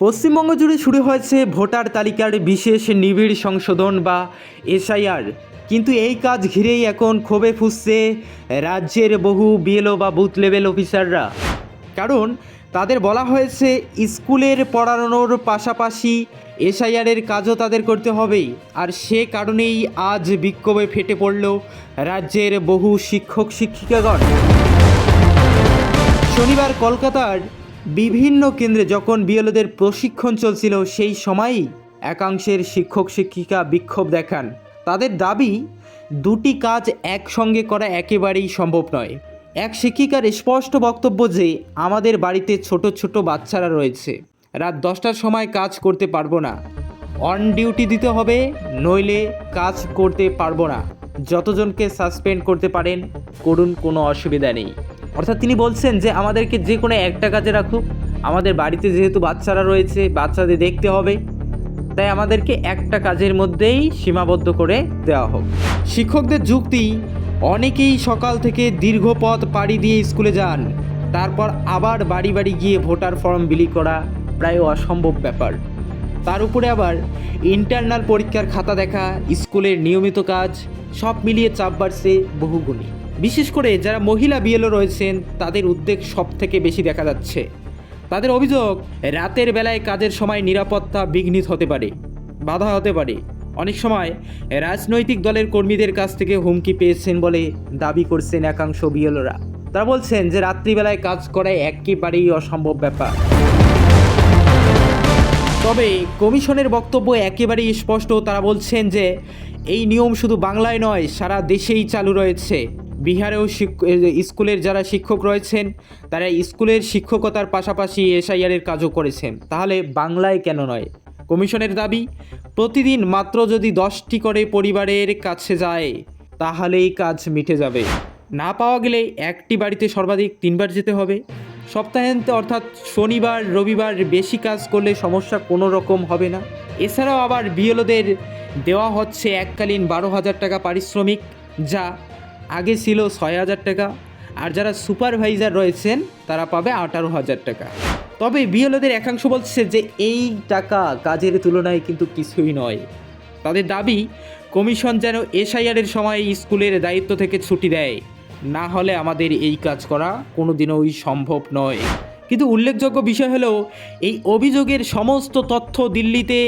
পশ্চিমবঙ্গ জুড়ে শুরু হয়েছে ভোটার তালিকার বিশেষ নিবিড় সংশোধন বা এসআইআর। কিন্তু এই কাজ ঘিরেই এখন ক্ষোভে ফুসছে রাজ্যের বহু বিএলও বা বুথ লেভেল অফিসাররা। কারণ তাদের বলা হয়েছে স্কুলের পড়ানোর পাশাপাশি এসআইআরের কাজও তাদের করতে হবে আর সে কারণেই আজ বিক্ষোভে ফেটে পড়ল রাজ্যের বহু শিক্ষক শিক্ষিকাগণ শনিবার কলকাতার বিভিন্ন কেন্দ্রে যখন বিএলওদের প্রশিক্ষণ চলছিল, সেই সময়ই একাংশের শিক্ষক, শিক্ষিকা বিক্ষোভ দেখান। তাদের দাবি, দুটি কাজ একসঙ্গে করা একেবারেই সম্ভব নয়। এক শিক্ষিকার স্পষ্ট বক্তব্য যে, আমাদের বাড়িতে ছোট ছোট বাচ্চারা রয়েছে। রাত দশটার সময় কাজ করতে পারব না। অন ডিউটি দিতে হবে, নইলে কাজ করতে পারব না। যতজনকে সাসপেন্ড করতে পারেন, করুন কোনো অসুবিধা নেই। অর্থাৎ তিনি বলছেন যে আমাদেরকে যে কোনো একটা কাজে রাখুক, আমাদের বাড়িতে যেহেতু বাচ্চারা রয়েছে, বাচ্চাদের দেখতে হবে। তাই আমাদেরকে একটা কাজের মধ্যেই সীমাবদ্ধ করে দেওয়া হোক। শিক্ষকদের যুক্তি, অনেকেই সকাল থেকে দীর্ঘ পথ পাড়ি দিয়ে স্কুলে যান। তারপর আবার বাড়ি বাড়ি গিয়ে ভোটার ফর্ম বিলি করা প্রায় অসম্ভব ব্যাপার। তার উপরে আবার ইন্টারনাল পরীক্ষার খাতা দেখা, স্কুলের নিয়মিত কাজ, সব মিলিয়ে চাপ বাড়ছে বহুগুণী। বিশেষ করে যারা মহিলা বিএলও রয়েছেন, তাদের উদ্বেগ সব থেকে বেশি দেখা যাচ্ছে। তাদের অভিযোগ, রাতের বেলায় কাজের সময় নিরাপত্তা বিঘ্নিত হতে পারে, বাধা হতে পারে। অনেক সময় রাজনৈতিক দলের কর্মীদের কাছ থেকে হুমকি পেয়েছেন বলে দাবি করছেন একাংশ বিএলওরা। তারা বলছেন যে, রাত্রিবেলায় কাজ করা একেবারেই অসম্ভব ব্যাপার। তবে কমিশনের বক্তব্য একেবারেই স্পষ্ট। তারা বলছেন যে, এই নিয়ম শুধু বাংলায় নয়, সারা দেশেই চালু রয়েছে। বিহারেও স্কুলের যারা শিক্ষক রয়েছেন, তারা স্কুলের শিক্ষকতার পাশাপাশি এসআইআরের কাজও করেছেন। তাহলে বাংলায় কেন নয়? কমিশনের দাবি, প্রতিদিন মাত্র যদি দশটি করে পরিবারের কাছে যায়, তাহলেই কাজ মিটে যাবে। না পাওয়া গেলে একটি বাড়িতে সর্বাধিক তিনবার যেতে হবে। সপ্তাহান্তে অর্থাৎ শনিবার, রবিবার বেশি কাজ করলে সমস্যা কোনো রকম হবে না। এছাড়াও আবার বিএলওদের দেওয়া হচ্ছে এককালীন বারো হাজার টাকা পারিশ্রমিক, যা আগে ছিল ছয় হাজার টাকা, আর যারা সুপারভাইজার রয়েছেন, তারা পাবে আঠারো হাজার টাকা। তবে বিএলওদের একাংশ বলছে যে এই টাকা কাজের তুলনায় কিন্তু কিছুই নয়। তাদের দাবি, কমিশন যেন এসআইআরের সময় স্কুলের দায়িত্ব থেকে ছুটি দেয়। না হলে আমাদের এই কাজ করা কোনোদিনই সম্ভব নয়। কিন্তু উল্লেখযোগ্য বিষয় হলো, এই অভিযোগের সমস্ত তথ্য দিল্লিতে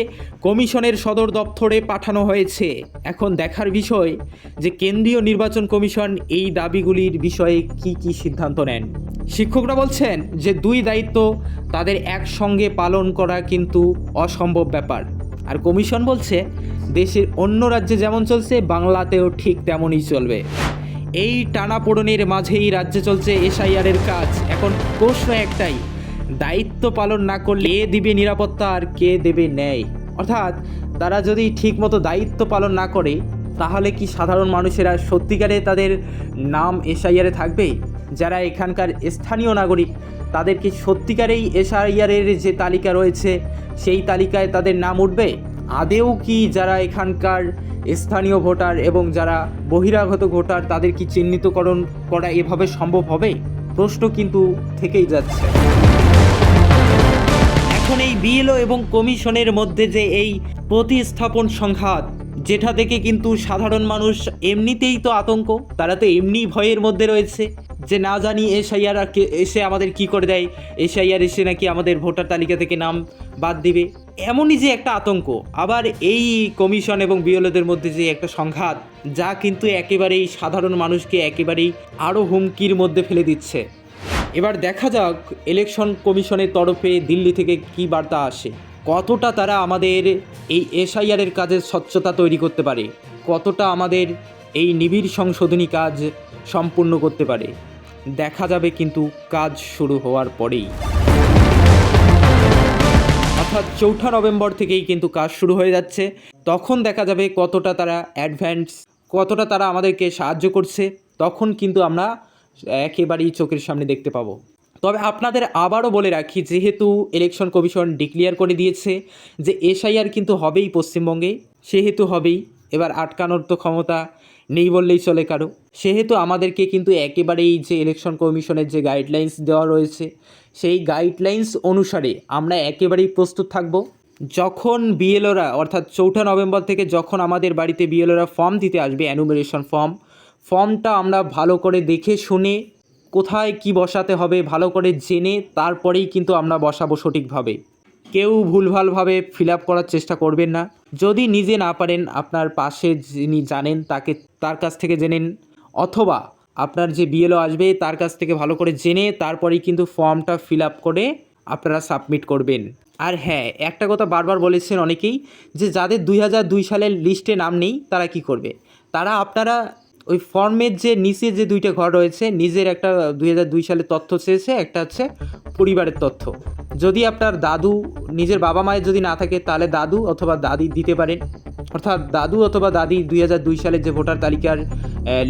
কমিশনের সদর দপ্তরে পাঠানো হয়েছে। এখন দেখার বিষয় যে কেন্দ্রীয় নির্বাচন কমিশন এই দাবিগুলির বিষয়ে কি কি সিদ্ধান্ত নেন। শিক্ষকরা বলছেন যে দুই দায়িত্ব তাদের একসঙ্গে পালন করা কিন্তু অসম্ভব ব্যাপার। আর কমিশন বলছে, দেশের অন্য রাজ্যে যেমন চলছে, বাংলাতেও ঠিক তেমনই চলবে। এই টানাপোড়নের মাঝেই রাজ্যে চলছে এসআইআরের কাজ। এখন প্রশ্ন একটাই, দায়িত্ব পালন না করলে কে দিবে নিরাপত্তা আর কে দেবে ন্যায়? অর্থাৎ তারা যদি ঠিকমতো দায়িত্ব পালন না করে, তাহলে কি সাধারণ মানুষেরা সত্যিকারে তাদের নাম এসআইআরে থাকবে? যারা এখানকার স্থানীয় নাগরিক, তাদের কি সত্যিকারেই এসআইআরের যে তালিকা রয়েছে, সেই তালিকায় তাদের নাম উঠবে? আদেও কি যারা এখানকার স্থানীয় ভোটার এবং যারা বহিরাগত ভোটার, তাদের কি চিহ্নিতকরণ করা এভাবে সম্ভব হবে? প্রশ্ন কিন্তু থেকেই যাচ্ছে। এখন এই বিএলও এবং কমিশনের মধ্যে যে এই প্রতিস্থাপন সংঘাত, যেটা থেকে কিন্তু সাধারণ মানুষ এমনিতেই তো আতঙ্ক। তারা তো এমনি ভয়ের মধ্যে রয়েছে যে না জানি এসআইআর এসে আমাদের কি করে দেয়? এসআইআর এসে নাকি আমাদের ভোটার তালিকা থেকে নাম বাদ দিবে। এমনই যে একটা আতঙ্ক, আবার এই কমিশন এবং বিএলওদের মধ্যে যে একটা সংঘাত, যা কিন্তু একেবারেই সাধারণ মানুষকে একেবারেই আরও হুমকির মধ্যে ফেলে দিচ্ছে। এবার দেখা যাক, ইলেকশন কমিশনের তরফে দিল্লি থেকে কি বার্তা আসে। কতটা তারা আমাদের এই এসআইআরের কাজের স্বচ্ছতা তৈরি করতে পারে? কতটা আমাদের এই নিবিড় সংশোধনী কাজ সম্পূর্ণ করতে পারে? দেখা যাবে কিন্তু কাজ শুরু হওয়ার পরেই। অর্থাৎ চৌঠা নভেম্বর থেকেই কিন্তু কাজ শুরু হয়ে যাচ্ছে। তখন দেখা যাবে কতটা তারা অ্যাডভান্স কতটা তারা আমাদেরকে সাহায্য করছে, তখন কিন্তু আমরা একেবারেই চোখের সামনে দেখতে পাবো। তবে আপনাদের আবারও বলে রাখি, যেহেতু ইলেকশন কমিশন ডিক্লিয়ার করে দিয়েছে যে এসআইআর কিন্তু হবেই পশ্চিমবঙ্গে, সেহেতু হবেই। এবার আটকানোর তো ক্ষমতা নেই বললেই চলে কারও। সেহেতু আমাদেরকে কিন্তু একেবারেই যে ইলেকশন কমিশনের যে গাইডলাইন্স দেওয়া রয়েছে, সেই গাইডলাইন্স অনুসারে আমরা একেবারেই প্রস্তুত থাকব। যখন বিএলওরা অর্থাৎ চৌঠা নভেম্বর থেকে যখন আমাদের বাড়িতে বিএলওরা ফর্ম দিতে আসবে অ্যানুমিনেশন ফর্ম ফর্মটা আমরা ভালো করে দেখে শুনে কোথায় কি বসাতে হবে, ভালো করে জেনে তারপরেই কিন্তু আমরা বসাবো সঠিকভাবে। কেউ ভুলভালভাবে ফিল আপ করার চেষ্টা করবেন না। যদি নিজে না পারেন, আপনার পাশে যিনি জানেন তাকে, তার কাছ থেকে জেনেন অথবা আপনার যে বিএলও আসবে, তার কাছ থেকে ভালো করে জেনে তারপরেই কিন্তু ফর্মটা ফিল আপ করে আপনারা সাবমিট করবেন। আর হ্যাঁ একটা কথা বারবার বলেছেন অনেকেই যে যাদের দুই হাজার দুই সালের লিস্টে নাম নেই, তারা কি করবে? তারা আপনারা ওই ফর্মের যে নিচে যে দুইটা ঘর রয়েছে, নিজের একটা দুই সালের তথ্য চেয়েছে, একটা হচ্ছে পরিবারের তথ্য। যদি আপনার দাদু, নিজের বাবা মায়ের যদি না থাকে, তাহলে দাদু অথবা দাদি দিতে পারেন। অর্থাৎ দাদু অথবা দাদি দুই হাজার দুই সালের যে ভোটার তালিকার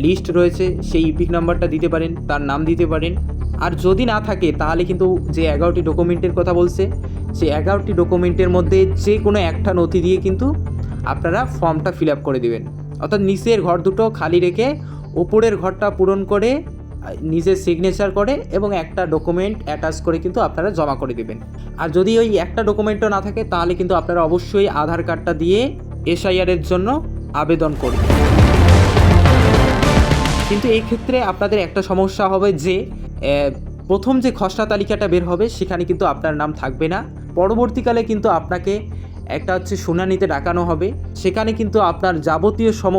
লিস্ট রয়েছে, সেই ইপিক নাম্বারটা দিতে পারেন, তার নাম দিতে পারেন। আর যদি না থাকে, তাহলে কিন্তু যে এগারোটি ডকুমেন্টের কথা বলছে, সেই এগারোটি ডকুমেন্টের মধ্যে যে কোনো একটা নথি দিয়ে কিন্তু আপনারা ফর্মটা ফিল আপ করে দেবেন। অর্থাৎ নিচের ঘর দুটো খালি রেখে ওপরের ঘরটা পূরণ করে নিজের সিগনেচার করে এবং একটা ডকুমেন্ট অ্যাটাচ করে কিন্তু আপনারা জমা করে দেবেন। আর যদি ওই একটা ডকুমেন্টও না থাকে, তাহলে কিন্তু আপনারা অবশ্যই আধার কার্ডটা দিয়ে এসআইআরের জন্য আবেদন করবেন কিন্তু এই ক্ষেত্রে আপনাদের একটা সমস্যা হবে যে প্রথম যে খসড়া তালিকাটা বের হবে, সেখানে কিন্তু আপনার নাম থাকবে না। পরবর্তীকালে কিন্তু আপনাকে একটা হচ্ছে শুনানিতে ডাকানো হবে। সেখানে কিন্তু আপনার যাবতীয় সম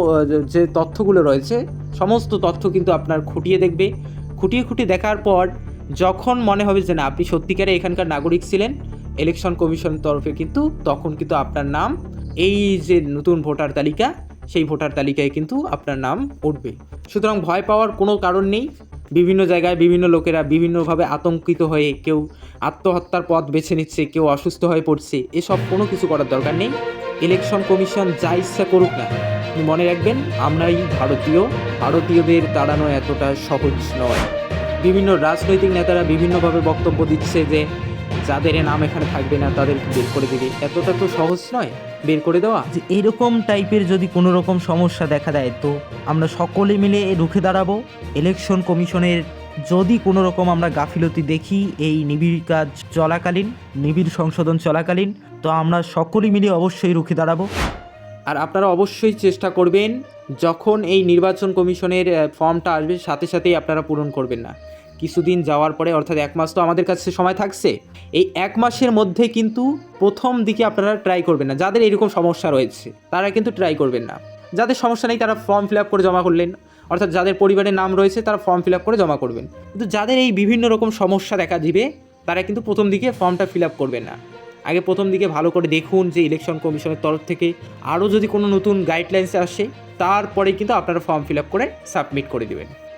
যে তথ্যগুলো রয়েছে, সমস্ত তথ্য কিন্তু আপনার খুঁটিয়ে দেখবে। খুঁটিয়ে খুঁটিয়ে দেখার পর যখন মনে হবে যে, না, আপনি সত্যিকারে এখানকার নাগরিক ছিলেন ইলেকশন কমিশন তরফে কিন্তু তখন কিন্তু আপনার নাম, এই যে নতুন ভোটার তালিকা, সেই ভোটার তালিকায় কিন্তু আপনার নাম উঠবে। সুতরাং ভয় পাওয়ার কোনো কারণ নেই। বিভিন্ন জায়গায় বিভিন্ন লোকেরা বিভিন্নভাবে আতঙ্কিত হয়ে কেউ আত্মহত্যার পথ বেছে নিচ্ছে, কেউ অসুস্থ হয়ে পড়ছে। এসব কোনো কিছু করার দরকার নেই। ইলেকশন কমিশন যা ইচ্ছা করুক না মনে রাখবেন, আমরাই ভারতীয়। ভারতীয়দের তাড়ানো এতটা সহজ নয়। বিভিন্ন রাজনৈতিক নেতারা বিভিন্নভাবে বক্তব্য দিচ্ছে যে যাদের নাম এখানে থাকবে না তাদের বের করে দেবে। এতটা তো সহজ নয় বের করে দেওয়া। যে এরকম টাইপের যদি কোনো রকম সমস্যা দেখা দেয় তো আমরা সকলে মিলে রুখে দাঁড়াবো। ইলেকশন কমিশনের যদি কোনো রকম আমরা গাফিলতি দেখি এই নিবিড় কাজ চলাকালীন নিবিড় সংশোধন চলাকালীন তো আমরা সকলে মিলে অবশ্যই রুখে দাঁড়াবো। আর আপনারা অবশ্যই চেষ্টা করবেন যখন এই নির্বাচন কমিশনের ফর্মটা আসবে সাথে সাথেই আপনারা পূরণ করবেন না। কিছুদিন যাওয়ার পরে, অর্থাৎ এক মাস তো আমাদের কাছে সময় থাকছে, এই এক মাসের মধ্যে কিন্তু প্রথম দিকে আপনারা ট্রাই করবেন না। যাদের এরকম সমস্যা রয়েছে, তারা কিন্তু ট্রাই করবেন না। যাদের সমস্যা নেই, তারা ফর্ম ফিল আপ করে জমা করলেন। অর্থাৎ যাদের পরিবারের নাম রয়েছে, তারা ফর্ম ফিল আপ করে জমা করবেন। কিন্তু যাদের এই বিভিন্ন রকম সমস্যা দেখা দিবে, তারা কিন্তু প্রথম দিকে ফর্মটা ফিল আপ করবেন না। আগে প্রথম দিকে ভালো করে দেখুন যে ইলেকশন কমিশনের তরফ থেকে আরও যদি কোনো নতুন গাইডলাইন্স আসে, তারপরে কিন্তু আপনারা ফর্ম ফিল আপ করে সাবমিট করে দেবেন।